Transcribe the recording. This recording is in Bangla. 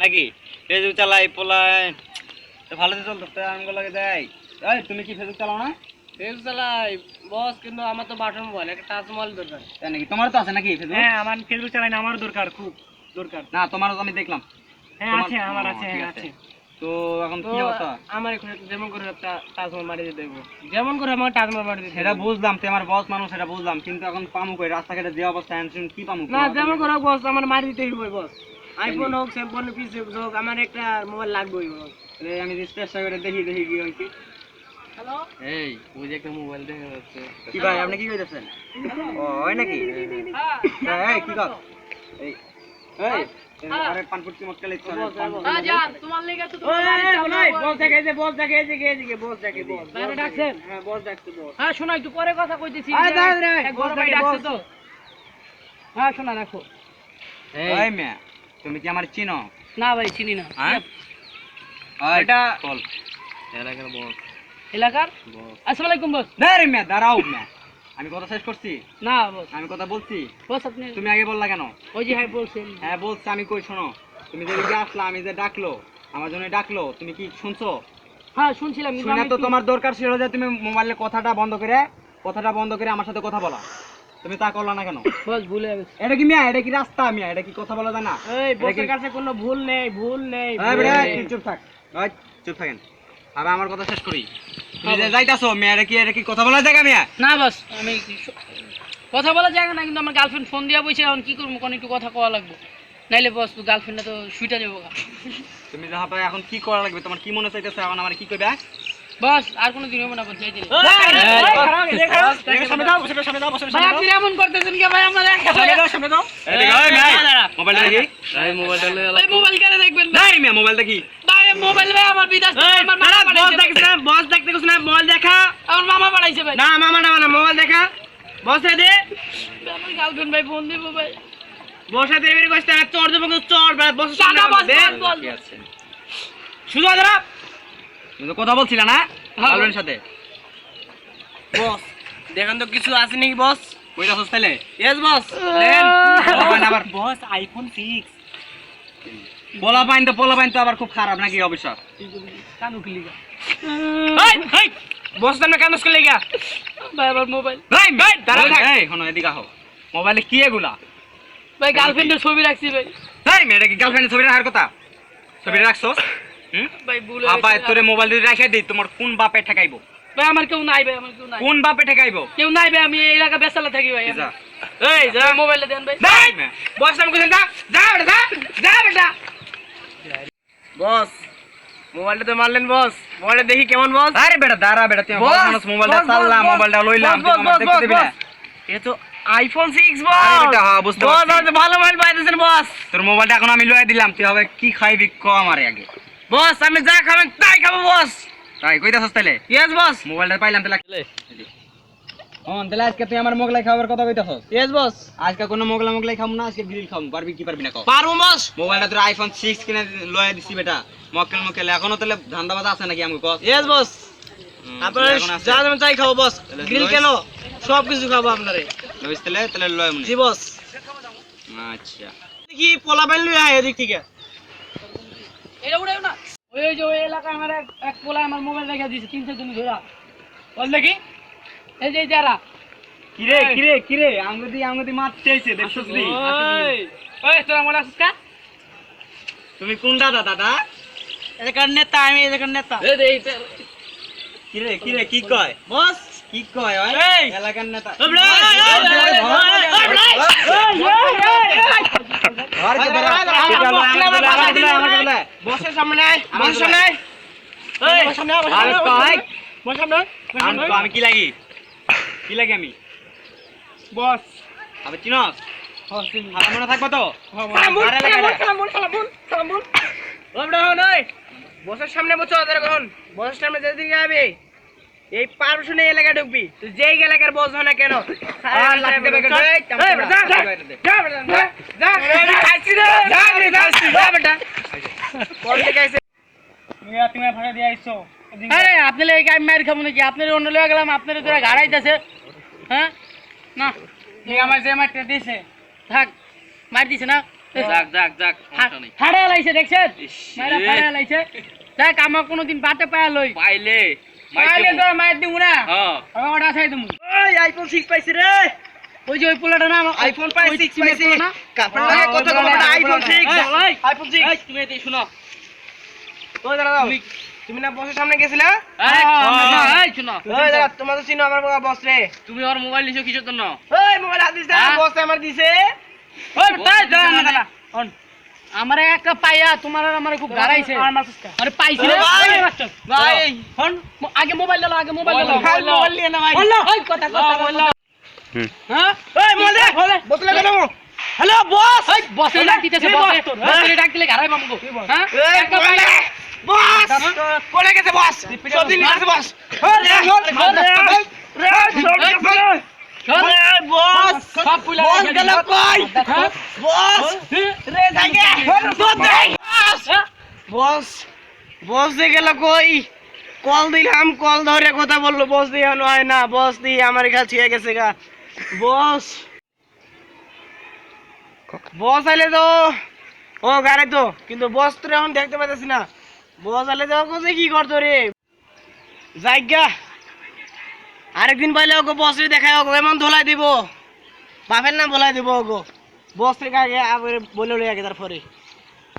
নাকি? ফেসবুক চালাই পোলায়। তো ভালো তো চলতো আমগুলো লাগে দেয় এই তুমি কি ফেসবুক চালাও না? ফেস চালাই বস কিন্তু আমার তো বাটন মোবাইল একটা টাচ মোবাইল দরকার। তাই নাকি? তোমার তো আছে নাকি ফেসবুক হ্যাঁ আমার ফেসবুক চালাই না আমার দরকার খুব দরকার। না তোমারও তো আমি দেখলাম। হ্যাঁ আছে আমার আছে হ্যাঁ আছে। তো এখন কি অবস্থা? আমার এখন যেমন করে একটা টাচ মোবাইল মারিয়ে দেবো। যেমন করে আমার টাচ মোবাইল মারিয়ে সেটা বুঝলাম তুই আমার বস মানুষ সেটা বুঝলাম। কিন্তু এখন পামুক ওই রাস্তাঘাটে যে অবস্থা এখন কি পামুক না যেমন করে বস আমার মারি দিতেই হবে বস আইফোন হোক পিসি হোক আমার একটা মোবাইল লাগবেই তাহলে আমি চেষ্টা করে দেখি দেখি কি হয়েছে এই ওই যে একটা মোবাইল দেখা যাচ্ছে। কি ভাই আপনি কি কইতেছেন ও ওই নাকি? হ্যাঁ কি কর? এই এই আরে পানপুট মক্কা লিখছ হ্যাঁ তোমার লেগে তো বস দেখে যে দেখে যে গে যে বস দেখে বস। বাইরে ডাকছেন? হ্যাঁ ডাকছে হ্যাঁ শোনা একটু পরে কথা কইতেছি। দাঁড়া, ডাকছে তো। হ্যাঁ শোনা রাখো। এই। মিয়া। তুমি কি আমার চিনো? না ভাই চিনি না। হ্যাঁ? এটা বল। এলাকার বস এলাকার? বস আসসালামু আলাইকুম বস। না রে মিয়া দাঁড়াও মিয়া। আমি কথা শেষ করছি? না বস। আমি কথা বলছি? বস আপনি তুমি আগে বললা কেন? ওই যে হ্যাঁ বলছেন হ্যাঁ বলছি আমি কই শোনো। তুমি যে এদিকে আসলা আমি যে ডাকলো আমার জন্য ডাকলো তুমি কি শুনছো? হ্যাঁ শুনছিলাম শুনে তো তোমার দরকার ছিল যে তুমি মোবাইলে কথাটা বন্ধ করে কথাটা বন্ধ করে আমার সাথে কথা বলা। তুমি তা করলা না কেন? বস ভুলে গেছি। এটা কি মিয়া? এটা কি রাস্তা মিয়া? এটা কি কথা বলা যায় না? এই বসের কাছে কোনো ভুল নেই ভুল নেই এই বেটা, চুপ থাক। ওই, চুপ থাকেন। আবার আমার কথা শেষ করি। তুমি যে যাইতাছো মিয়া এটা কি এটা কি কথা বলা জায়গা মিয়া? না বস আমি কথা বলা জায়গা না কিন্তু আমার গার্লফ্রেন্ড ফোন দিয়া বলছে এখন কি করব কোন একটু কথা কওয়া লাগবে। নাইলে বস গার্লফ্রেন্ডটা তো শুইটা যাব তুমি যাহা পাই এখন কি করা লাগবে? তোমার কি মনে চাইতেছে? এখন আমার কি কইবে বস আর কোনো দিন হবে না বস যাই দিলে। ভাই আপনি এমন করতেছেন কি ভাই আমার এদিকে ওই মিয়া, মোবাইলটা দেখি। ভাই মোবাইল কেন দেখবেন নাই মিয়া মোবাইল দেখি। ভাই মোবাইল ভাই আমার বিদাস আমার মামা পাঠাইছে। বস দেখতে না মোবাইল দেখা। আমার মামা পাঠাইছে ভাই। না মামা না না মোবাইল দেখা। বসে দে আমার গার্লফ্রেন্ড ভাই ফোন দিব ভাই। বসে দে এবারে কষ্ট চড় দেবো চড় বস টাকা বস বস, বস কি শুধু আদরা তুমি তো কথা বলছিলা না? গার্লফ্রেন্ডের সাথে। বস দেখেন তো কিছু আছে নাকি বস? Yes boss. মোবাইল আবার। বস আইফোন সিক্স পোলা পাইন তো পোলা পাইন তো আবার খুব খারাপ নাকি অবশ্য? কানু বস তুমি কেন ভাই আমার মোবাইল ভাই ভাই দাঁড়া থাক। এই শোনো এদিকে আহো। মোবাইলে কি এগুলা? ভাই গার্লফ্রেন্ডের ছবি রাখছি ভাই। ভাই মেয়েটা কি গার্লফ্রেন্ডের ছবি রাখার কথা? ছবি রাখছো হুম ভাই ভুল আব্বা তোরে মোবাইল দিয়ে রেখে দিই তোমার কোন বাপে ঠেকাইবো? ভাই আমার কেউ নাই ভাই আমার কেউ নাই। কোন বাপে ঠেকাইবো? কেউ নাই ভাই আমি এই এলাকা বেসালা থাকি ভাই যা। এই যা। মোবাইলে দেন ভাই। বস আমি কইছেন যা যা বেটা যা যা বেটা। বস মোবাইলটা তো মারলেন বস। মোবাইলটা দেখি কেমন বস। আরে বেটা দাঁড়া বেটা বস, বড় মানুষ মোবাইলটা চাললাম মোবাইলটা লইলাম বস, তুই আমার বস, দেখতে দিবি না এ তো আইফোন সিক্স বস। আরে বেটা, হ্যাঁ, বুঝতে বস পারছি। আপনি ভালো মোবাইল পাইতেছেন বস। তোর মোবাইলটা এখন আমি লয়ে দিলাম তুই হবে কি খাইবি ক আমারে আগে। বস আমি যা খাবেন তাই খাব বস। তাই কইতাছস তাইলে? Yes boss. মোবাইলটা পাইলাম তাহলে হন তাহলে আজকে তুই আমার মোগলাই খাবার কথা কইতাছস? Yes boss. আজকে কোনো মোগলা মোগলাই খাম না আজকে গ্রিল খাম পারবি কি পারবি না কও। পারব বস। মোবাইলটা তোর আইফোন সিক্স কিনে লয়ে দিছি বেটা মক্কেল মক্কেল। এখনও তাহলে ধান্দা বাদা আছে নাকি আমাকে কস? Yes boss. আপনারা। যা যাবেন তাই খাব বস। গ্রিল কেন? সব কিছু খাব আপনারে। লইস তাহলে তাহলে লয় মনে। জি বস। আচ্ছা। কি পোলা বাইল লই আয় এদিক থেকে? এটা উড়াও না। ওই ওই যে ওই এলাকায় আমার এক এক পোলা আমার মোবাইল রেখে দিয়েছে তিনশো দিন ধরা বল দেখি। এই যে যারা কিরে কিরে কিরে আঙ্গুদি আঙ্গুদি মারতে আইছে দেখছস নি? ওই তোরা মনে আছিস কা? তুমি কোন দাদা দাদা? এলাকার নেতা আমি এলাকার নেতা। কিরে কিরে কি কয়? বস। কি কয় ওই এলাকার নেতা কে সামনে সামনে আমি। আমি লাগি কি লাগি আমি বস আবে চিনস মনে থাকব তো। বসের সামনে বসো এখন বসের সামনে যেদিকে যাবে এই পারমিশন এই এলাকায় ঢুকবি। তুই যেই এলাকার বস হয় না কেন? আর এই, বেটা, যা, বেটা, বেটা, বেটা। মার খাব নাকি? আপনার অন্য গেলাম আপনার তোরা গাড়াইতেছে হ্যাঁ? না। আমার মারটা দিছে। থাক মার দিছে না। যাক যাক যাক সমস্যা নেই। লাইছে দেখছেন? ইস, মায়েরা লাইছে দেখ আমার কোনোদিন বাতে পায়া লই। পাইলে। পাইলে তো মায়ের দিমু না? হ্যাঁ। আমি ওটা চাই দিমু। ওই আইফোন সিক্স পাইছি রে। ওই যে ওই পোলাটা না আইফোন পাই ওই পাইছি। কাপড় লাগে কত পোলাটা, আইফোন পোলাটা। আইফোন সিক্স তুমি এদিকে শোনো। ওই তুমি না বসের সামনে গেছিলা? তোমার তো চিনো আমার বস রে। তুমি ওর মোবাইল নিছো কিসের জন্য? ওই মোবাইল হাত দিস না হ্যাঁ? বস আমার দিছে। ওই, তাই, দিছে তাই? দাঁড়া, শোন। আমারে একটা পাইয়া তোমার আর আমার খুব গাড়াইছে আরে পাইছি রে ভাই, ভাই ম- আগে মোবাইল দাও আগে মোবাইল খাল মোবাইল নিয়ে না ভাই ওই কথা কথা বলল হ্যাঁ ওই মোবাইল দে বলে বস লাগে হ্যালো বস ওই বসে ডাক দিতেছে বসে বস ডাক দিলে গাড়াই মামু হ্যাঁ একটা পাইয়া বস কোলে গেছে বস নিয়ে গেছে বস শোন, বস সব পুলা বস গেল কই? হ্যাঁ? বস রে জাগে বস বস বস দিয়ে গেল কই? কল দিলাম কল ধরে কথা বলল বস দিয়ে হয় না বস দিয়ে আমার কাছে হয়ে গেছে গা। বস। বস আইলে তো ও গাড়ি তো কিন্তু বস তো এখন দেখতে পাইতেছি না। বস আইলে তো কোথায় কি করতো রে? জায়গা আরেকদিন পাইলে ওকে বসে দেখায় ওকে এমন ধোলাই দিব? বাপের নাম বলাই দিব গো। বস থেকে আগে আগে বলে লই তারপরে।